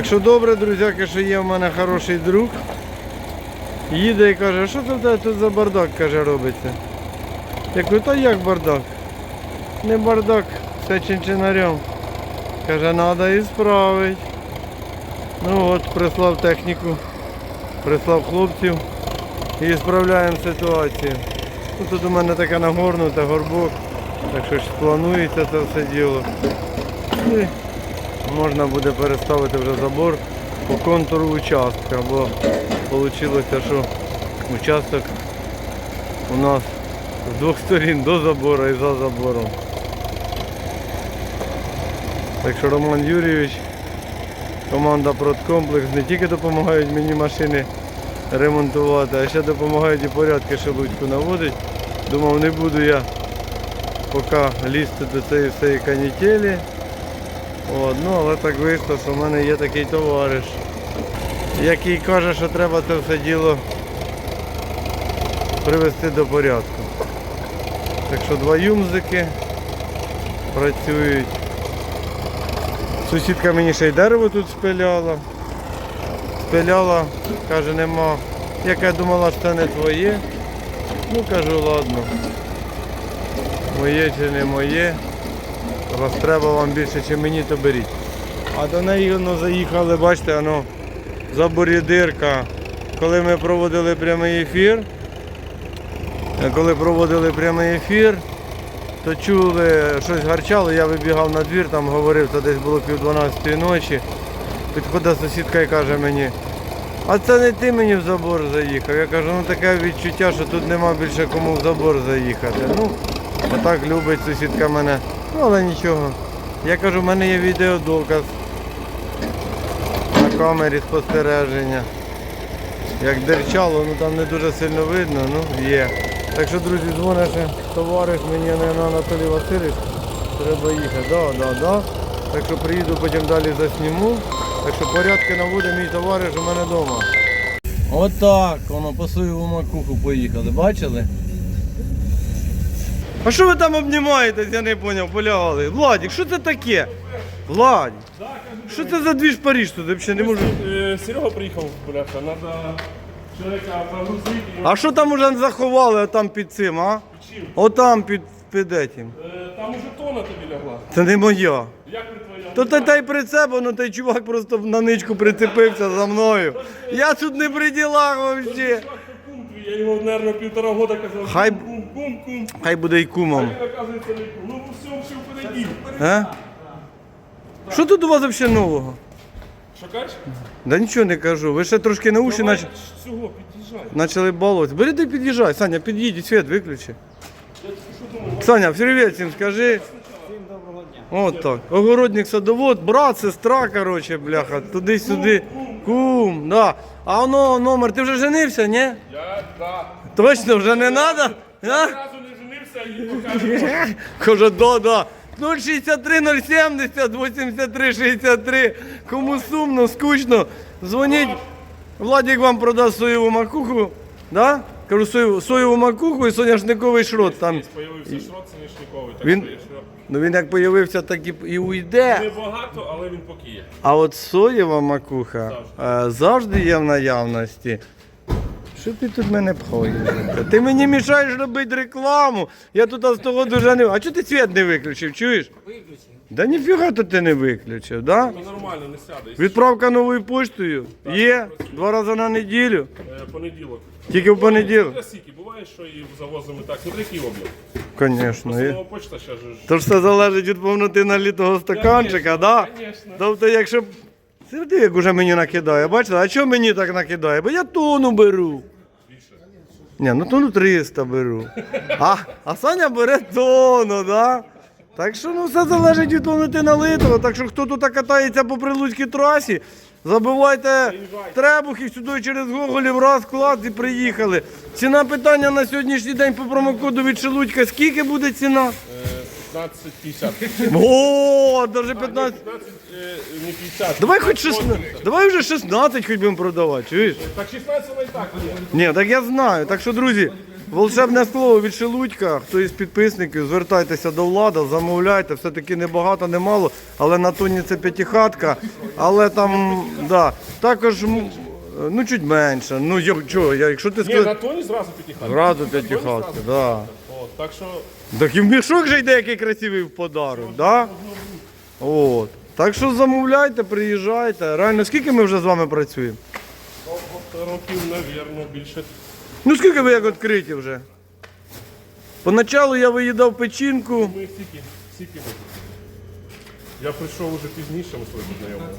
Так що добре, друзяки, що є в мене хороший друг. Їде і каже, що це тут за бардак, каже, робиться. Я кажу, та як бардак? Не бардак, це чинчинарем. Каже, треба і справити. Ну от, прислав техніку, прислав хлопців і справляємо ситуацію. Ну, тут у мене таке нагорнуте, горбок, так що ж планується це все діло. І можна буде переставити вже забор по контуру участка, бо вийшло, що участок у нас з двох сторін до забору і за забором. Так що Роман Юрійович, команда Продкомплекс не тільки допомагають мені машини ремонтувати, а ще допомагають і порядки шелудьку наводить. Думав, не буду я поки лізти до цієї всієї канітелі. От, ну, але так вийшло, що в мене є такий товариш, який каже, що треба це все діло привести до порядку. Так що два юмзики працюють. Сусідка мені ще й дерево тут спиляла. Спиляла, каже, нема. Як я думала, що це не твоє. Ну кажу, ладно. Моє чи не моє. Раз треба вам більше, чи мені, то беріть. А до неї воно заїхали, бачите, воно заборі дирка. Коли ми проводили прямий ефір, е, коли проводили прямий ефір, то чули, щось гарчало, я вибігав на двір, там говорив, це десь було пів 12 ночі. Підходить сусідка і каже мені, а це не ти мені в забор заїхав. Я кажу, ну таке відчуття, що тут нема більше кому в забор заїхати. Ну, отак любить сусідка мене. Ну, але нічого. Я кажу, в мене є відеодоказ на камері спостереження. Як дерчало, ну там не дуже сильно видно, ну є. Так що, друзі, дзвонить товариш мені наверно, Анатолій Васильович. Треба їхати. Да, да, да. Так що приїду, потім далі засніму. Так що порядки наводить мій товариш у мене вдома. Отак, воно по свою макуху поїхали, бачили? А що ви там обнімаєтесь, я не зрозумів, полягали. Владик, що це таке? Владик, що це за двіж Паріж тут? Я взагалі не можу. Е, Серега приїхав, бляха, треба чоловіка прогрузити. А що там уже заховали там під цим, а? Чим? Отам під, під этим. Е, Там уже тона тобі лягла. Це не моя. Як не твоя? То та, та й прицеп, ну той чувак просто на ничку прицепився за мною. Я тут не при ділах взагалі. Чувак, то кум Я його, мабуть, півтора года казав, Хай- кум, кум, кум. Хай буде й кумом. Ну, впереді. А? Що тут у вас взагалі нового? Що кажеш? Да нічого не кажу. Ви ще трошки на уші Давай нач... Всього, під'їжджай. почали балуватися. Бери ти під'їжджай, Саня, під'їдь, світ виключи. Я тільки що думав, Саня, привіт всім скажи. От так. Огородник садовод, брат, сестра, короче, бляха, туди-сюди. Кум, да. А воно номер, ти вже женився, ні? я, да. Точно, вже не треба? А? Разу не женився і покажу. Каже, да, да. 063 070 83 63. Кому сумно, скучно, дзвоніть. Владик вам продасть соєву макуху. Да? Кажу, соєву, соєву макуху і соняшниковий шрот. Там. Появився шрот соняшниковий, так Він- що якщо Ну він як появився, так і, і уйде. небагато, але він поки є. А от соєва макуха е, завжди є в наявності. Що ти тут мене пхаєш? Ти мені мішаєш робити рекламу. Я тут з того дуже не. А чого ти світ не виключив, чуєш? Виключив. Да ніфіга то ти не виключив, да? Ну нормально, не сяде. Відправка новою поштою є два рази на неділю. Е, Понеділок. Тільки в понеділок. Для сіки, буває, що і завозимо так. Ну який об'єм? Звісно. є. Нова почта ще ж. Тож все залежить від повноти налітого стаканчика, да? Конечно. Тобто, якщо. б- Як уже мені накидає, бачите? А чого мені так накидає? Бо я тону беру. Ні, ну тону 300 беру. А, а Саня бере тону, да? Так що ну все залежить від повноти налитого. Так що хто тут катається по прилуцькій трасі, забивайте требухів сюди через Гоголів, раз, клад і приїхали. Ціна питання на сьогоднішній день по промокоду від Шелудька. Скільки буде ціна? 15-50. О, даже 15. 15, е, не 50. Давай хоч 16. Давай вже 16 хоч будемо продавати, чуєш? Так 16 воно і так є. Ні, так я знаю. Так що, друзі, волшебне слово від Шелудька. Хто із підписників, звертайтеся до влада, замовляйте. Все-таки небагато, немало, але на тоні це п'ятихатка. Але там, да, також м, ну чуть менше. Ну я, чого, я, якщо ти Ні, сказав, на тоні зразу п'ятихатка. зразу п'ятихатка, да. Так що Так і в мішок же йде який красивий в подарок, да? От. Так що замовляйте, приїжджайте. Реально, скільки ми вже з вами працюємо? років, навірно, більше. Ну скільки ви як відкриті вже? Поначалу я виїдав печінку. Ми стільки, стільки ми. Я прийшов уже пізніше, ми тобою познайомилися.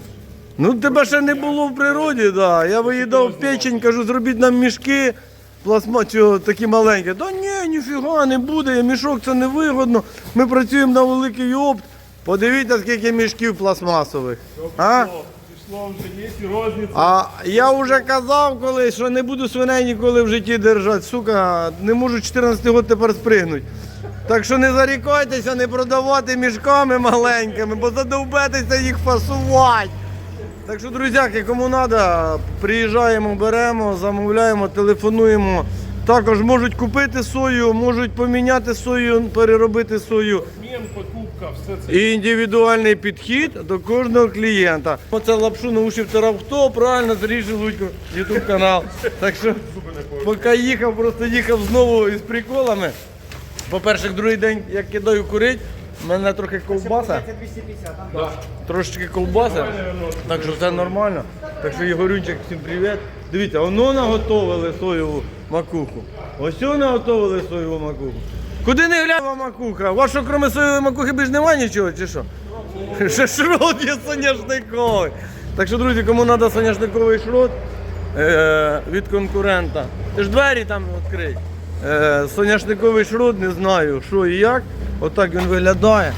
Ну тебе ще не було в природі, да. Я виїдав печень, кажу, зробіть нам мішки. Пластма цього такі маленькі. Та ні, ніфіга не буде, мішок це невигодно. Ми працюємо на великий опт. Подивіться, скільки мішків пластмасових. А? А я вже казав колись, що не буду свиней ніколи в житті держати. Сука, не можу 14 років тепер спригнути. Так що не зарікайтеся не продавати мішками маленькими, бо задовбетеся їх фасувати. Так що, друзяки, кому треба, приїжджаємо, беремо, замовляємо, телефонуємо. Також можуть купити сою, можуть поміняти сою, переробити сою. Обмін, покупка, все це. І індивідуальний підхід до кожного клієнта. Оце лапшу наушив тарав хто, правильно, Сергій Желудько, ютуб канал. Так що поки їхав, просто їхав знову із приколами. По-перше, другий день, як кидаю курить, в мене трохи ковбаса. Трошечки ковбаса, так що все нормально. Так що Ігорюнчик, всім привіт. Дивіться, воно наготовили соєву макуху. Ось воно наготовили соєву макуху. Куди не глянула макуха? У вас що, крім соєвої макухи, більш немає нічого, чи що? Ще шрот є соняшниковий. Так що, друзі, кому треба соняшниковий шрот е, від конкурента, ти ж двері там відкрий. Е, соняшниковий шрот, не знаю, що і як. Отак він виглядає.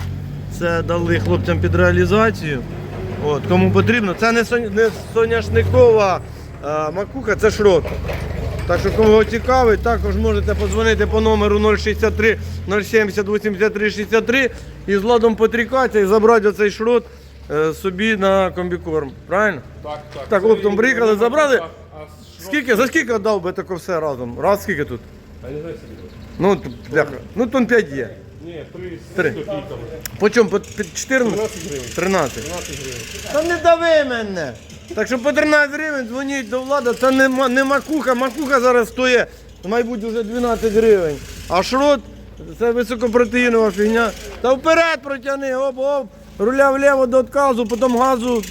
Це дали хлопцям під реалізацію. От, кому потрібно. Це не, соня- не соняшникова е, макуха, це шрот. Так що кого цікавить, також можете подзвонити по номеру 063 070 83 63 і з ладом потрікатися і забрати оцей шрот е, собі на комбікорм. Правильно? Так, так. Так, оптом приїхали, забрали? Скільки, за скільки дав би таке все разом? Раз скільки тут? Ну, т- бляха. Ну, тон 5 є. Ні, три з Три. копійками. По чому? По т- 14? 13 гривень. 13. 13 гривень. Та не дави мене. Так що по 13 гривень дзвоніть до влади, це не, ма- не макуха, макуха зараз стоїть, мабуть, вже 12 гривень. А шрот це високопротеїнова фігня. Та вперед протягни, оп, оп, руля вліво до отказу, потім газу,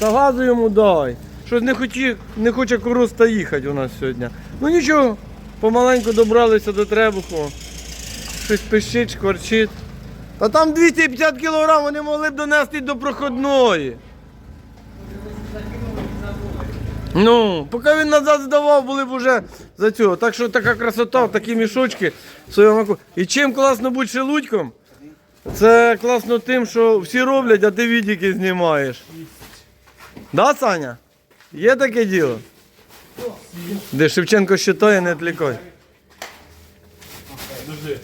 та газу йому дай. Щось не хоче, не хоче короста їхати у нас сьогодні. Ну нічого, помаленьку добралися до Требуху. Щось пищить, шкварчить. Та там 250 кілограм вони могли б донести до проходної. Ну, поки він назад здавав, були б уже за цього. Так що така красота, такі мішочки. Соємаку. І чим класно бути шелудьком? Це класно тим, що всі роблять, а ти відіки знімаєш. Да, Саня? Є таке діло? Де Шевченко считає, не відлікай. Подожди,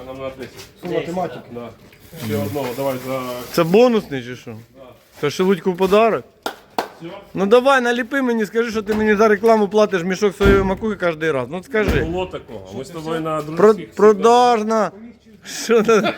а нам на 10. Математика. Да. Ще одного, давай за... Це бонусний чи що? Це шелудьку в подарок? Все. Ну давай, наліпи мені, скажи, що ти мені за рекламу платиш мішок своєї макухи кожен раз. Ну скажи. Було такого. Ми з тобою на Про, дружських... продажна. Що це?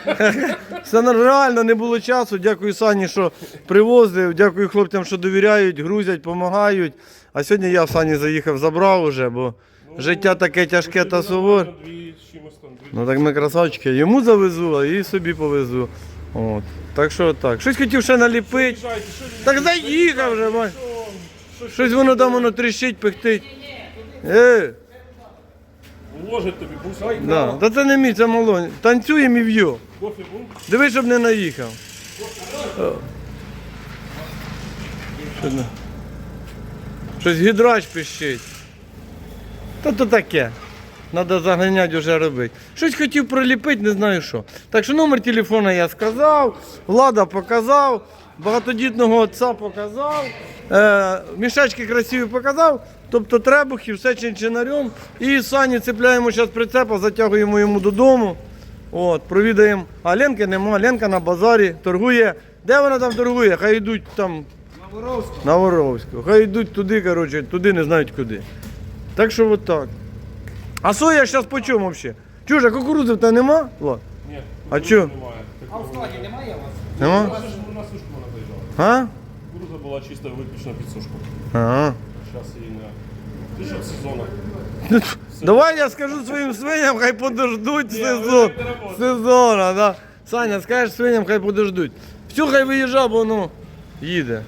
Реально не було часу. Дякую Сані, що привозив. Дякую хлопцям, що довіряють, грузять, допомагають. А сьогодні я в Сані заїхав, забрав уже, бо життя таке тяжке та суворе. Дві з чимось там, дві. Ну так ми красавчики. Йому завезу, а і собі повезу. От. Так що так. Щось хотів ще наліпити. Приїжджайте, що ви- Так заїхав вже, що- Щось воно там воно тріщить, пихтить. Е, Уложить тобі буса. да. Та це не мій, це малонь. Танцюємо і в'ю. Кофе був? Диви, щоб не наїхав. О. Що? Щось гідрач пищить. Та то таке. Треба заганяти вже робити. Щось хотів приліпити, не знаю що. Так що номер телефона я сказав, влада показав, багатодітного отця показав, мішечки красиві показав, тобто требухи, все чинчинарем. І сані цепляємо зараз прицепа, затягуємо йому додому. От, провідаємо. А Ленки нема, Ленка на базарі торгує. Де вона там торгує? Хай йдуть там. На Воровську. На Воровську. Хай йдуть туди, коротше, туди не знають куди. Так що от так. А соя зараз по чому взагалі? Чуже, кукурудзи в тебе нема? Влад? Ні, А тут чо? немає. А в складі немає у вас? Нема? Вона ж на сушку вона. А? Була чисто виключно під сушку. Ага. Зараз її не. Ти сезону? Давай я скажу своїм свиням, хай подождуть сезон. Сезона, да. Саня, скажеш свиням, хай подождуть. Все, хай виїжджав, бо воно їде.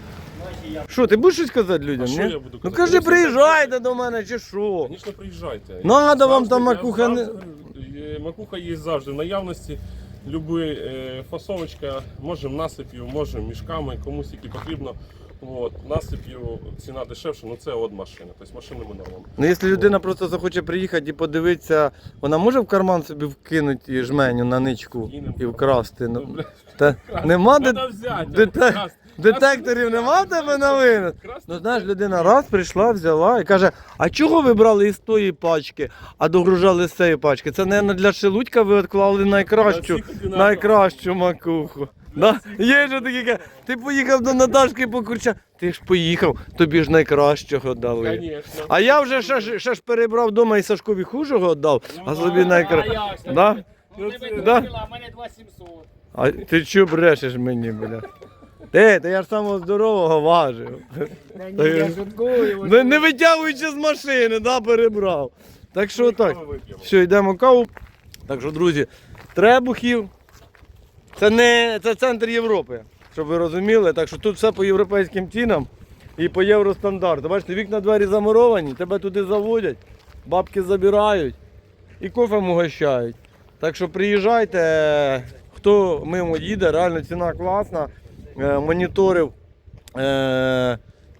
Що, ти будеш щось казати людям? А що ні? я буду Ну казати? кажи, Ну, приїжджайте до мене чи що. Звісно, приїжджайте. Надо вам там макуха не- завжди, е, Макуха є завжди в наявності. Люби е, фасовочка, можемо насип'ю, можемо мішками, комусь які потрібно. От, насип'ю ціна дешевша, ну це от машина. Тобто машини ми. Ну, якщо людина просто захоче приїхати і подивитися, вона може в карман собі вкинути жменю на ничку і вкрасти. Ну, Ну, бля, Та, нема де, Треба взяти. дете- Крас- детекторів нема в тебе на винос? Ну знаєш, людина раз прийшла, взяла і каже, а чого ви брали із тої пачки, а догружали з цієї пачки? Це, мабуть, для шелудька ви відклали найкращу, всіх одинаково. найкращу макуху. Да? Є ж такі, ти поїхав до Наташки по курча. Ти ж поїхав, тобі ж найкращого дали. Конечно. А я вже ще, ж- ще ж перебрав вдома і Сашкові хужого віддав, а собі найкраще. Да? Ну, Да? а мене 2700. А ти чого брешеш мені, бля? Ти, та я ж самого здорового важив. Та ні, я шуткую. Не, не витягуючи з машини, да, перебрав. Так що так. Каву. Все, йдемо каву. Так що, друзі, Требухів. Це не це центр Європи, щоб ви розуміли. Так що тут все по європейським цінам і по євростандарту. Бачите, вікна двері замуровані, тебе туди заводять, бабки забирають і кофем угощають. Так що приїжджайте, хто мимо їде, реально ціна класна. Е, моніторив е,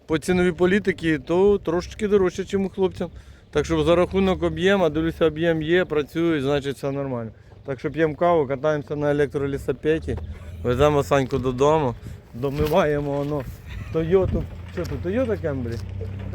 по ціновій політики, то трошечки дорожче, ніж у хлопцям. Так що за рахунок об'єму, дивлюся, об'єм є, працюють, значить все нормально. Так що п'ємо каву, катаємося на електролісапеті, веземо Саньку додому, домиваємо воно Тойоту. Що тут, Тойота Кембрі?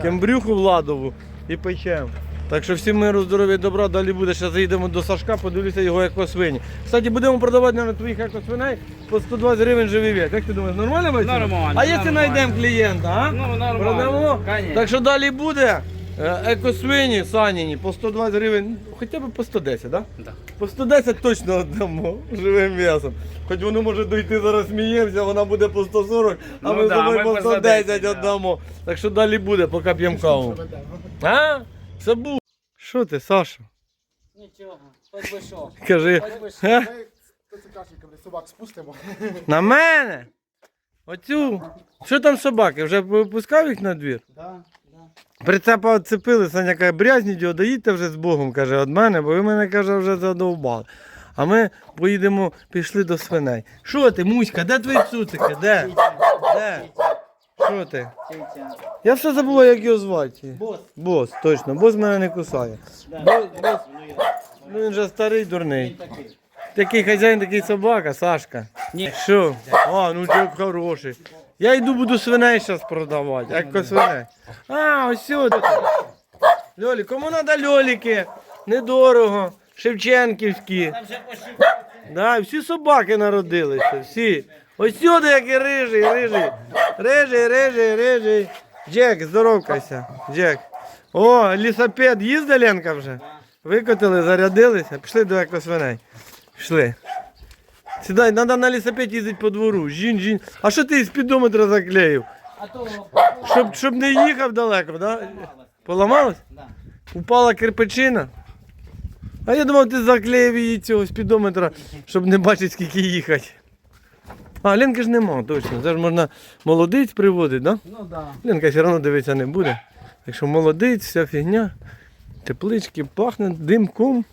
Кембрюху Владову і печемо. Так що всім миру, здоров'я і добра, далі буде. Ще заїдемо до Сашка, подивлюся його екосвині. Кстати, будемо продавати на твоїх екосвиней по 120 гривень живий век. Як ти думаєш, нормально Василь? Нормально, А якщо нормально. знайдемо клієнта, а? Ну, нормально. Продамо? Конечно. Так що далі буде екосвині саніні по 120 гривень, хоча б по 110, так? Да. По 110 точно віддамо живим м'ясом. Хоч воно може дойти зараз сміємося, вона буде по 140, а Ну ми да, за ми по по 110 110, да. віддамо. Так що далі буде, поки п'ємо каву. А? Все буде. Що ти, Саша? Нічого, хоч би що. Кажи. Хоч би що. Е? Собак спустимо. На мене? Оцю. Що там собаки? Вже випускав їх на двір? Да, да. Прицепа відцепили, Саня каже, брязніть його, доїдьте вже з Богом, каже, від мене, бо ви мене, каже, вже задовбали. А ми поїдемо, пішли до свиней. Що ти, Муська, де твої цуцики? Де? Де? Що ти? Я все забула, як його звати. Бос. Бос, точно, бос мене не кусає. Бос, бос. Ну він же старий дурний. Такий. Хазяїн, такий собака, Сашка. Ні. Що? А, ну чек хороший. Я йду буду свиней зараз продавати, як свиней. А, ось сюди. Льолі, кому треба льоліки? Недорого. Шевченківські. Да, всі собаки народилися, всі. Ось сюди, який рижий, рижий. Рижий, рижий, рижий. Джек, здоровкайся. Джек. О, лісопед їздить Ленка вже? Викотили, зарядилися, пішли до екосвиней. Пішли. Сідай, треба на лісопед їздити по двору. Жінь, жінь. А що ти спідометра заклеїв? А то Щоб, щоб не їхав далеко, да? Поламалось? Да. Упала кирпичина. А я думав, ти заклеїв її цього спідометра, щоб не бачити, скільки їхати. А, Ленки ж нема, точно. Це ж можна молодиць приводити, да? Ну да. Ленка все одно дивитися не буде. Так що молодиць, вся фігня. Теплички пахне димком.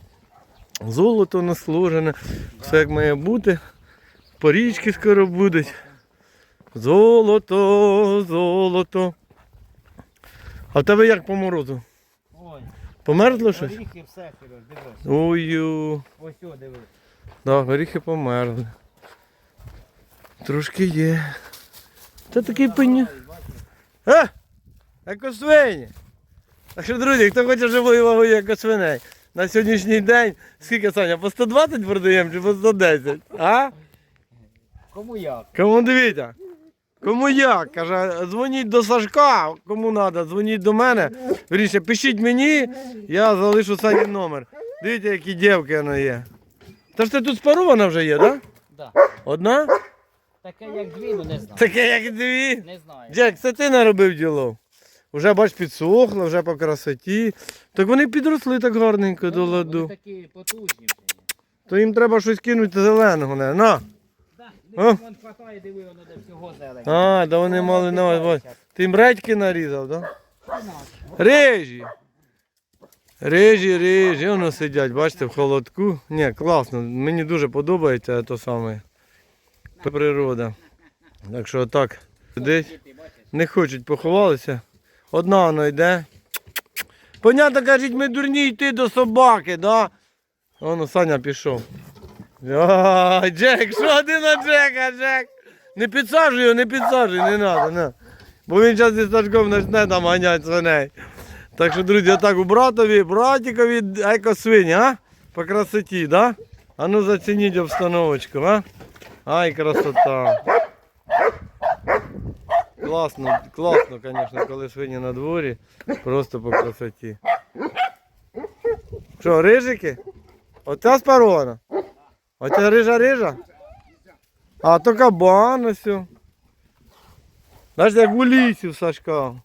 Золото насложене. Все як має бути. Порічки скоро будуть. Золото, золото. А в тебе як по морозу? Ой. Померзло щось? Горіхи все, Сереж, дивись. Ой-ю. Ось о, дивись. Да, горіхи померзли. Трошки є. Та такий пеню. А! Екосвині! Так що, друзі, хто хоче живої вагою екосвиней, на сьогоднішній день, скільки Саня, по 120 продаємо чи по 110? А? Кому як? Кому дивіться? Кому як? Каже, дзвоніть до Сашка, кому треба, дзвоніть до мене. Вірніше, пишіть мені, я залишу Сані номер. Дивіться, які дівки вона є. Та ж ти тут спарована вже є, так? Да. Одна? Таке як дві, ну не знаю. Таке, як дві. Не знаю. Джек, це ти наробив діло. Вже бач, підсохло, вже по красоті. Так вони підросли так гарненько до Вони ладу. такі потужні. То їм треба щось кинути зеленого. Не? На. А? вон хватає, диви, воно де всього зелень. А, да вони мали на увазі. Ти їм редьки нарізав, так? Да? Рижі. Рижі, рижі, воно сидять, бачите, в холодку. Ні, класно, мені дуже подобається то саме. Природа. Так що отак. Сидить. Не хочуть, поховалися. Одна вона йде. Понятно, кажуть, ми дурні йти до собаки, да? Воно Саня пішов. Ай, Джек, що ти на Джека, Джек? Не підсаджуй його, не підсаджуй, не треба, не. Бо він зараз зі Сашком почне там ганяти свиней. Так що, друзі, отак у братові, братікові екосвині, а? По красоті, да? А ну зацініть обстановочку, а? Ай, красота. Класно, класно, звісно, коли свині на дворі. Просто по красоті. Що, рижики? Оця спарована? Оця рижа рижа? А то кабан ось. Знаєш, як у лісі в Сашка.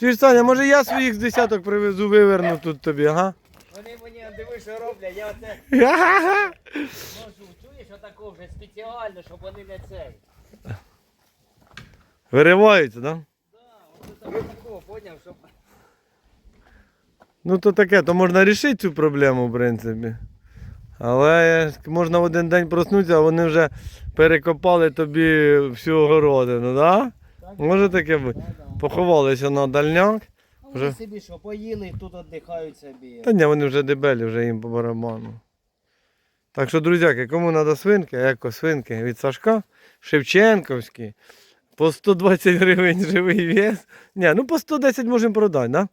Чи ж, Саня, може я своїх з десяток привезу, виверну тут тобі, ага? Вони мені диви, що роблять, я оце можу, чуєш, отако вже спеціально, щоб вони не цей. Вириваються, так? Да? Так. Ну то таке, то можна рішити цю проблему, в принципі. Але можна в один день проснутися, а вони вже перекопали тобі всю огородину, да? Може таке бути? Поховалися на дальняк. А Вже. Вони собі що, поїли, тут віддихають собі. Та ні, вони вже дебелі, вже їм по барабану. Так що, друзяки, кому треба свинки, еко свинки від Сашка, Шевченковські, по 120 гривень живий вес. Ні, ну по 110 можемо продати, да?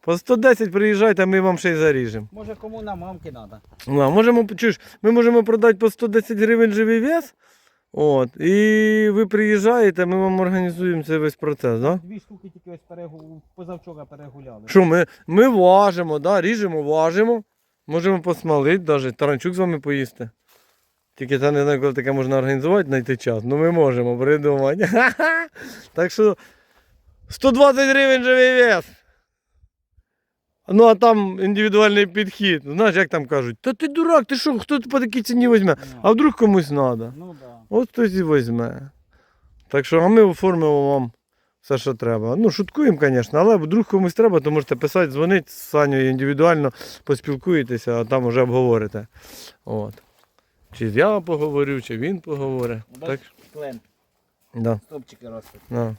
По 110 приїжджайте, ми вам ще й заріжемо. Може кому на мамки треба. Ну, а можемо, чуєш, ми можемо продати по 110 гривень живий вес. От, і ви приїжджаєте, ми вам організуємо цей весь процес, да? Дві штуки тільки ось перегу... позавчора перегуляли. Що ми, ми важимо, да, ріжемо, важимо. Можемо посмалити навіть, таранчук з вами поїсти. Тільки це не знаю, коли таке можна організувати, знайти час. Ну ми можемо придумати. Так що 120 гривень живий вес. Ну а там індивідуальний підхід. Ну, Знаєш, як там кажуть, та ти дурак, ти що, хто по такій ціні візьме? А вдруг комусь треба? Ну да. От хтось і візьме. Так що, а ми оформимо вам все, що треба. Ну, шуткуємо, звісно, але вдруг комусь треба, то можете писати, дзвонити з Санєю індивідуально, поспілкуєтеся, а там вже обговорите. От. Чи я поговорю, чи він поговорить. Так, Клен, да, стопчики ростуть. да.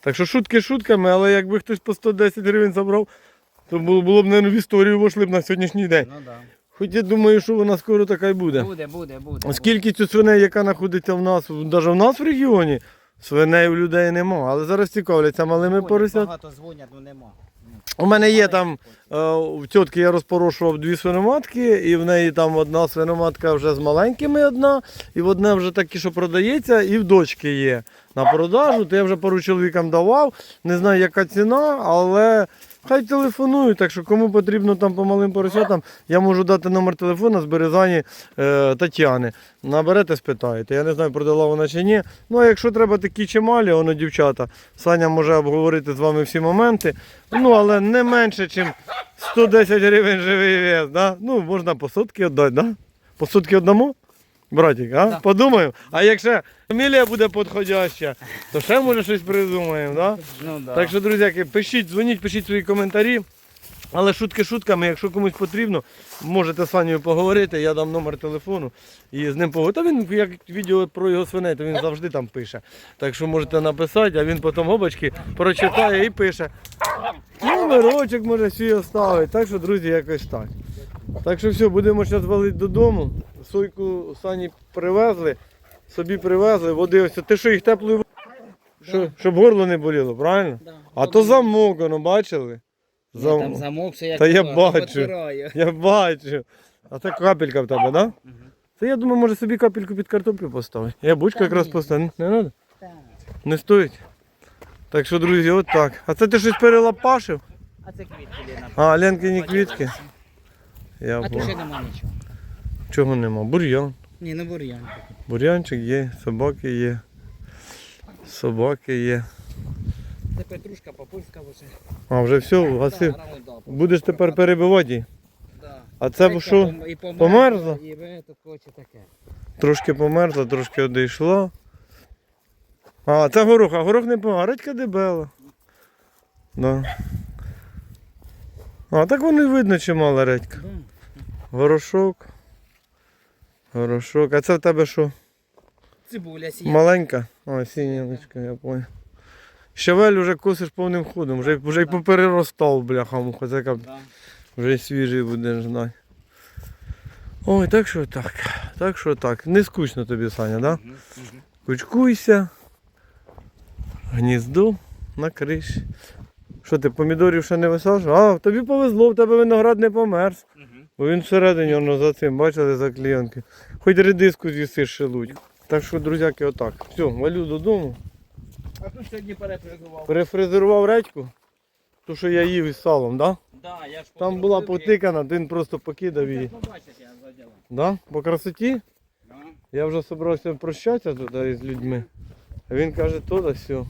так що шутки шутками, але якби хтось по 110 гривень забрав, то було, було б, мабуть, в історію вошли б на сьогоднішній день. Ну да. Хоч я думаю, що вона скоро така й буде. Буде, буде, буде. Оскільки цю свиней, яка знаходиться в нас, навіть в нас в регіоні, свиней у людей нема. Але зараз цікавляться малими поросят. Багато дзвонять, ну нема. У мене є там, е, в тітки я розпорошував дві свиноматки, і в неї там одна свиноматка вже з маленькими одна, і в одне вже такі, що продається, і в дочки є на продажу. То я вже пару чоловікам давав. Не знаю, яка ціна, але хай телефонують. Так що кому потрібно там по малим поросятам, я можу дати номер телефона з Березані е, Тетяни. Наберете, спитаєте. Я не знаю, продала вона чи ні. Ну а якщо треба такі чималі, воно дівчата, Саня може обговорити з вами всі моменти. Ну, але не менше, ніж 110 гривень живий вес. Да? Ну, можна по сотки віддати, да? По сотки одному? Братик, а? Да. Подумаємо. А якщо фамілія буде підходяща, то ще може щось придумаємо, да? Ну да. Так що, друзяки, пишіть, дзвоніть, пишіть свої коментарі. Але шутки шутками, якщо комусь потрібно, можете з Санєю поговорити, я дам номер телефону і з ним поговорити. Та він, як відео про його свиней, то він завжди там пише. Так що можете написати, а він потім обочки прочитає і пише. Номерочок може свій оставити. Так що, друзі, якось так. Так що все, будемо зараз валити додому. Сойку Сані привезли, собі привезли, води ось. Ти що їх теплою що, щоб горло не боліло, правильно? Да. А то замок, воно бачили? Зам... Там замок, все як Та я бачу. потираю. Я бачу. А це капелька в тебе, так? Да? Це я думаю, може собі капельку під картоплю поставити. Я бучку Та якраз ні. поставлю. Не треба? Так. Не стоїть. Так що, друзі, от так. А це ти щось перелопашив? А це квітки Ліна. А, Ленкині квітки. Я А тут понял. ще нема нічого. Чого нема? Бур'ян. Ні, не бур'ян. Бур'янчик є, собаки є. Собаки є. Це петрушка, папульська вже. А, вже все, гасив. Да, рано, да, Будеш тепер перебивати її. Да. А це Редька що? пом- і померзла, померзла? І ви тут хоче таке. Трошки померзла, трошки одійшла. А, це горох, а горох не помер, а редька дебела. Да. А, так воно і видно, чимала редька. Горошок. Горошок. А це в тебе що? Цибуля сіє. Маленька? А, сіняночка, я понял. Щавель уже косиш повним ходом, вже, вже й попереростав, бляха муха, це Да. вже й свіжий будеш знати. Ой, так що так. Так що так. Не скучно тобі, Саня, да? Кучкуйся. Гніздо на криші. Що ти помідорів ще не висаджував? А, тобі повезло, в тебе виноград не померз. Мгм. Бо він всередині воно за цим, бачили, за клієнки. Хоч редиску з'їсиш шелудь. Так що, друзяки, отак. Все, валю додому. А тут сьогодні перепригував. Перефрезерував редьку. Ту, що я їв із салом, да? Да, я ж Там була потикана, він просто покидав її. Я. Да? По красоті. Да. Я вже собрався прощатися тут із людьми. А він каже, то да все.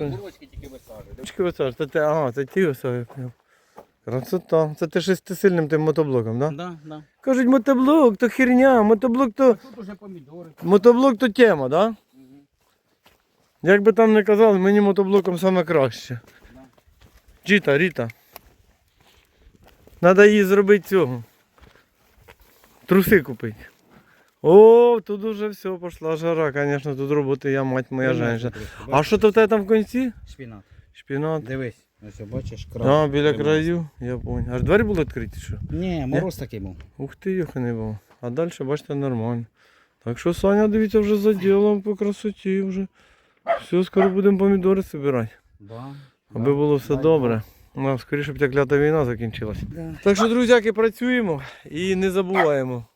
Бурочки тільки висаджують. Ручки висаджуєш, це ти, ага, це ті висаджуєш. Красота. Це ти шестисильним тим мотоблоком, да? Да, да. Кажуть, мотоблок, то херня, мотоблок то. Тут уже помідори. Мотоблок то тема, да? Мгм. Як би там не казали, мені мотоблоком саме краще. Да. Джіта, Ріта. Треба їй зробити цього. Труси купити. О, тут уже все, пішла жара, звісно, тут роботи я, мать моя женщина. А що то в тебе там в кінці? Шпінат. Шпінат. Дивись, ось бачиш, край. А, біля краю, я понял. Аж двері були відкриті, що? Ні, мороз такий був. Ух ти, йоха не був. А далі, бачите, нормально. Так що Саня, дивіться, вже за ділом по красоті вже. Все, скоро будемо помідори збирати. Да. Аби було все добре. Ну, скоріше б ця клята війна закінчилась. Да. Так що, друзяки, працюємо і не забуваємо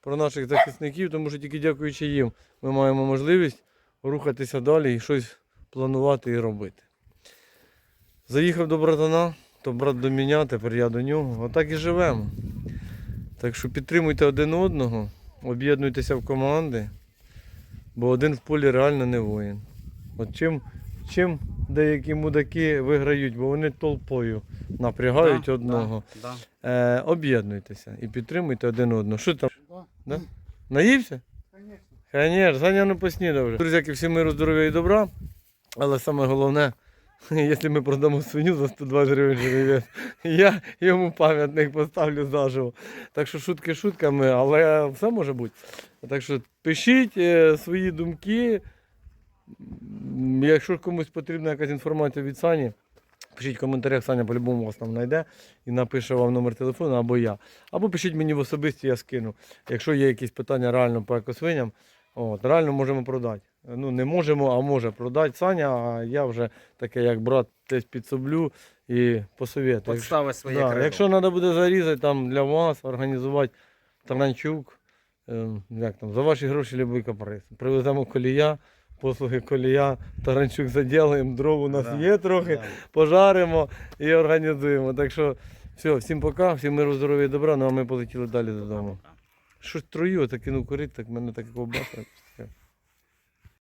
про наших захисників, тому що тільки дякуючи їм ми маємо можливість рухатися далі і щось планувати і робити. Заїхав до братана, то брат до мене, тепер я до нього. Отак і живемо. Так що підтримуйте один одного, об'єднуйтеся в команди, бо один в полі реально не воїн. От чим, чим деякі мудаки виграють, бо вони толпою напрягають Да, одного. Да, Е, об'єднуйтеся і підтримуйте один одного. Що там? Да. Наївся? Конечно. Звісно, Саня не поснідав вже. Друзяки, всім миру, здоров'я і добра. Але саме головне, якщо ми продамо свиню за 120 гривень я йому пам'ятник поставлю заживо. Так що шутки шутками, але все може бути. Так що пишіть е, свої думки. Якщо комусь потрібна якась інформація від Сані, пишіть в коментарях, Саня по-любому вас там знайде і напише вам номер телефону або я. Або пишіть мені в особисті, я скину. Якщо є якісь питання реально по екосвиням, от, реально можемо продати. Ну, не можемо, а може продати Саня, а я вже таке, як брат, десь підсоблю і посовітую. Подстави своє Да, якщо треба буде зарізати там для вас, організувати таранчук, е, як там, за ваші гроші любий каприз. Привеземо колія, послуги колія, таранчук заділаємо, дров у нас Да, є трохи, Да. пожаримо і організуємо. Так що все, всім пока, всім миру, здоров'я і добра, ну а ми полетіли далі додому. Щось трою, так кинув курити, так мене так ковбаса.